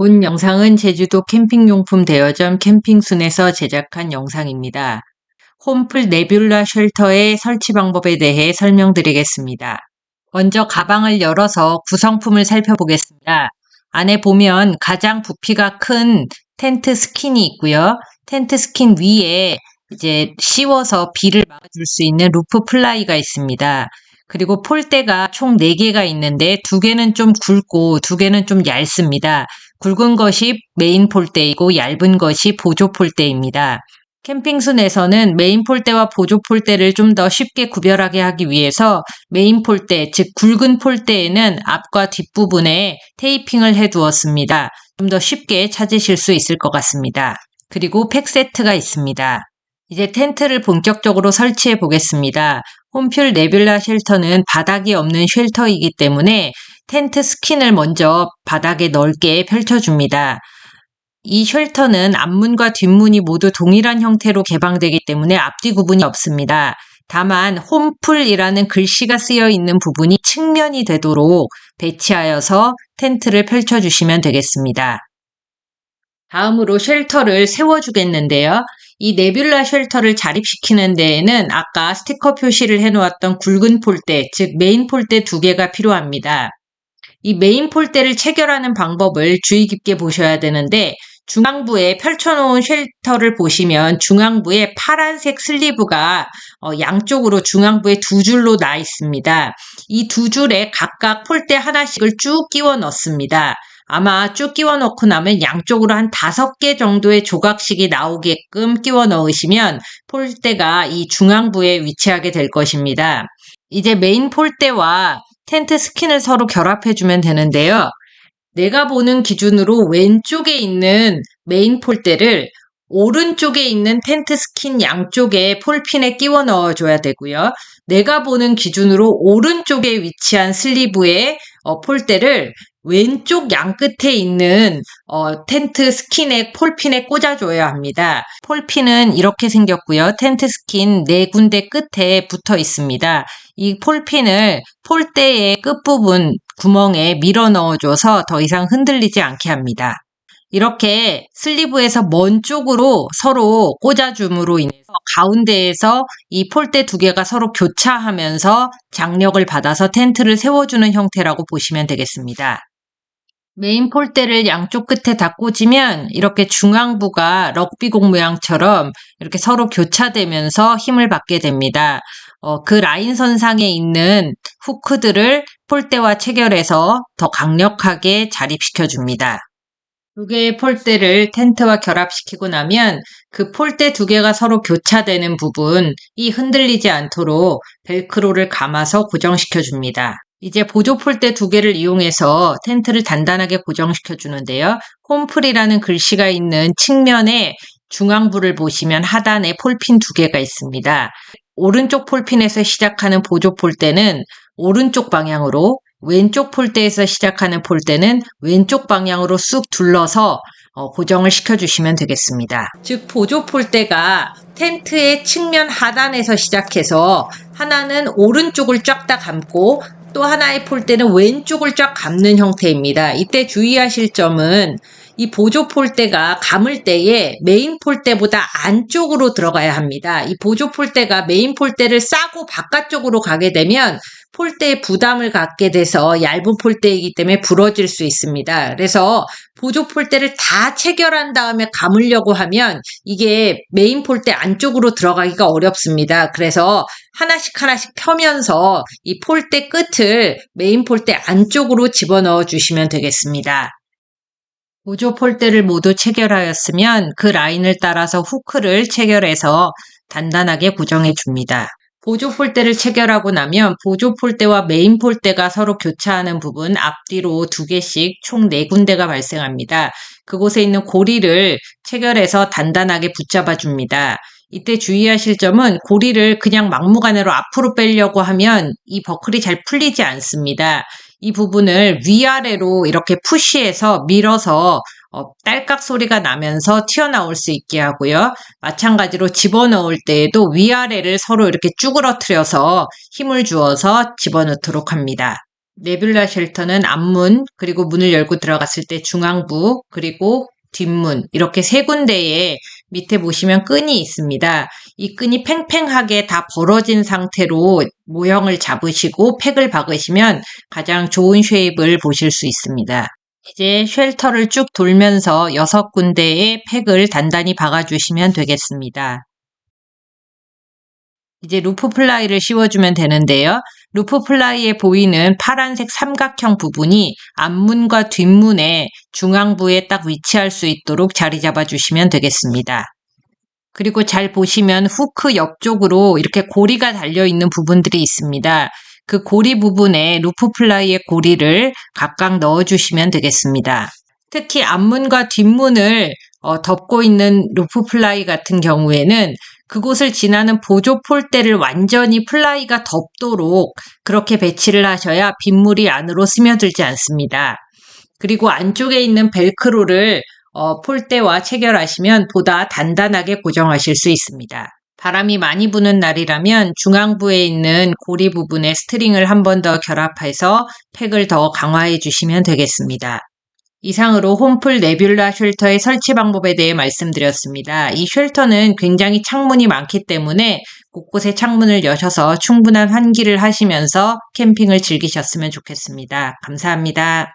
본 영상은 제주도 캠핑용품 대여점 캠핑순에서 제작한 영상입니다. 홈플 네뷸라 쉘터의 설치 방법에 대해 설명드리겠습니다. 먼저 가방을 열어서 구성품을 살펴보겠습니다. 안에 보면 가장 부피가 큰 텐트 스킨이 있고요. 텐트 스킨 위에 이제 씌워서 비를 막아줄 수 있는 루프 플라이가 있습니다. 그리고 폴대가 총 4개가 있는데 2개는 좀 굵고 2개는 좀 얇습니다. 굵은 것이 메인 폴대이고 얇은 것이 보조 폴대입니다. 캠핑순에서는 메인 폴대와 보조 폴대를 좀 더 쉽게 구별하게 하기 위해서 메인 폴대, 즉 굵은 폴대에는 앞과 뒷부분에 테이핑을 해 두었습니다. 좀 더 쉽게 찾으실 수 있을 것 같습니다. 그리고 팩 세트가 있습니다. 이제 텐트를 본격적으로 설치해 보겠습니다. 홈플 네뷸라 쉘터는 바닥이 없는 쉘터이기 때문에 텐트 스킨을 먼저 바닥에 넓게 펼쳐줍니다. 이 쉘터는 앞문과 뒷문이 모두 동일한 형태로 개방되기 때문에 앞뒤 구분이 없습니다. 다만 홈플이라는 글씨가 쓰여 있는 부분이 측면이 되도록 배치하여서 텐트를 펼쳐주시면 되겠습니다. 다음으로 쉘터를 세워주겠는데요. 이 네뷸라 쉘터를 자립시키는 데에는 아까 스티커 표시를 해놓았던 굵은 폴대, 즉 메인 폴대 두 개가 필요합니다. 이 메인 폴대를 체결하는 방법을 주의 깊게 보셔야 되는데 중앙부에 펼쳐놓은 쉘터를 보시면 중앙부에 파란색 슬리브가 어, 양쪽으로 중앙부에 두 줄로 나 있습니다. 이 두 줄에 각각 폴대 하나씩을 쭉 끼워 넣습니다. 아마 쭉 끼워 넣고 나면 양쪽으로 한 다섯 개 정도의 조각씩이 나오게끔 끼워 넣으시면 폴대가 이 중앙부에 위치하게 될 것입니다. 이제 메인 폴대와 텐트 스킨을 서로 결합해주면 되는데요. 내가 보는 기준으로 왼쪽에 있는 메인 폴대를 오른쪽에 있는 텐트 스킨 양쪽에 폴핀에 끼워 넣어줘야 되고요. 내가 보는 기준으로 오른쪽에 위치한 슬리브에 어, 폴대를 왼쪽 양 끝에 있는 어, 텐트 스킨에 폴핀에 꽂아줘야 합니다. 폴핀은 이렇게 생겼고요. 텐트 스킨 네 군데 끝에 붙어 있습니다. 이 폴핀을 폴대의 끝부분 구멍에 밀어 넣어줘서 더 이상 흔들리지 않게 합니다. 이렇게 슬리브에서 먼 쪽으로 서로 꽂아줌으로 인해서 가운데에서 이 폴대 두 개가 서로 교차하면서 장력을 받아서 텐트를 세워주는 형태라고 보시면 되겠습니다. 메인 폴대를 양쪽 끝에 다 꽂으면 이렇게 중앙부가 럭비공 모양처럼 이렇게 서로 교차되면서 힘을 받게 됩니다. 어, 그 라인선상에 있는 후크들을 폴대와 체결해서 더 강력하게 자립시켜 줍니다. 두 개의 폴대를 텐트와 결합시키고 나면 그 폴대 두 개가 서로 교차되는 부분이 흔들리지 않도록 벨크로를 감아서 고정시켜 줍니다. 이제 보조 폴대 두 개를 이용해서 텐트를 단단하게 고정시켜 주는데요. 홈플이라는 글씨가 있는 측면에 중앙부를 보시면 하단에 폴핀 두 개가 있습니다. 오른쪽 폴핀에서 시작하는 보조 폴대는 오른쪽 방향으로 왼쪽 폴대에서 시작하는 폴대는 왼쪽 방향으로 쑥 둘러서 어, 고정을 시켜주시면 되겠습니다. 즉 보조 폴대가 텐트의 측면 하단에서 시작해서 하나는 오른쪽을 쫙 다 감고 또 하나의 폴대는 왼쪽을 쫙 감는 형태입니다. 이때 주의하실 점은 이 보조 폴대가 감을 때에 메인 폴대보다 안쪽으로 들어가야 합니다. 이 보조 폴대가 메인 폴대를 싸고 바깥쪽으로 가게 되면 폴대에 부담을 갖게 돼서 얇은 폴대이기 때문에 부러질 수 있습니다. 그래서 보조 폴대를 다 체결한 다음에 감으려고 하면 이게 메인 폴대 안쪽으로 들어가기가 어렵습니다. 그래서 하나씩 하나씩 펴면서 이 폴대 끝을 메인 폴대 안쪽으로 집어넣어 주시면 되겠습니다. 보조 폴대를 모두 체결하였으면 그 라인을 따라서 후크를 체결해서 단단하게 고정해 줍니다. 보조 폴대를 체결하고 나면 보조 폴대와 메인 폴대가 서로 교차하는 부분 앞뒤로 두 개씩 총 네 군데가 발생합니다. 그곳에 있는 고리를 체결해서 단단하게 붙잡아 줍니다. 이때 주의하실 점은 고리를 그냥 막무가내로 앞으로 빼려고 하면 이 버클이 잘 풀리지 않습니다. 이 부분을 위아래로 이렇게 푸시해서 밀어서 어, 딸깍 소리가 나면서 튀어나올 수 있게 하고요. 마찬가지로 집어넣을 때에도 위아래를 서로 이렇게 쭈그러뜨려서 힘을 주어서 집어넣도록 합니다. 네뷸라 쉘터는 앞문, 그리고 문을 열고 들어갔을 때 중앙부, 그리고 뒷문, 이렇게 세 군데에 밑에 보시면 끈이 있습니다. 이 끈이 팽팽하게 다 벌어진 상태로 모형을 잡으시고 팩을 박으시면 가장 좋은 쉐입을 보실 수 있습니다. 이제 쉘터를 쭉 돌면서 여섯 군데의 팩을 단단히 박아주시면 되겠습니다. 이제 루프 플라이를 씌워주면 되는데요. 루프 플라이에 보이는 파란색 삼각형 부분이 앞문과 뒷문의 중앙부에 딱 위치할 수 있도록 자리 잡아 주시면 되겠습니다. 그리고 잘 보시면 후크 옆쪽으로 이렇게 고리가 달려 있는 부분들이 있습니다. 그 고리 부분에 루프 플라이의 고리를 각각 넣어 주시면 되겠습니다. 특히 앞문과 뒷문을 어, 덮고 있는 루프 플라이 같은 경우에는 그곳을 지나는 보조 폴대를 완전히 플라이가 덮도록 그렇게 배치를 하셔야 빗물이 안으로 스며들지 않습니다. 그리고 안쪽에 있는 벨크로를 어, 폴대와 체결하시면 보다 단단하게 고정하실 수 있습니다. 바람이 많이 부는 날이라면 중앙부에 있는 고리 부분에 스트링을 한 번 더 결합해서 팩을 더 강화해 주시면 되겠습니다. 이상으로 홈플 네뷸라 쉘터의 설치 방법에 대해 말씀드렸습니다. 이 쉘터는 굉장히 창문이 많기 때문에 곳곳에 창문을 여셔서 충분한 환기를 하시면서 캠핑을 즐기셨으면 좋겠습니다. 감사합니다.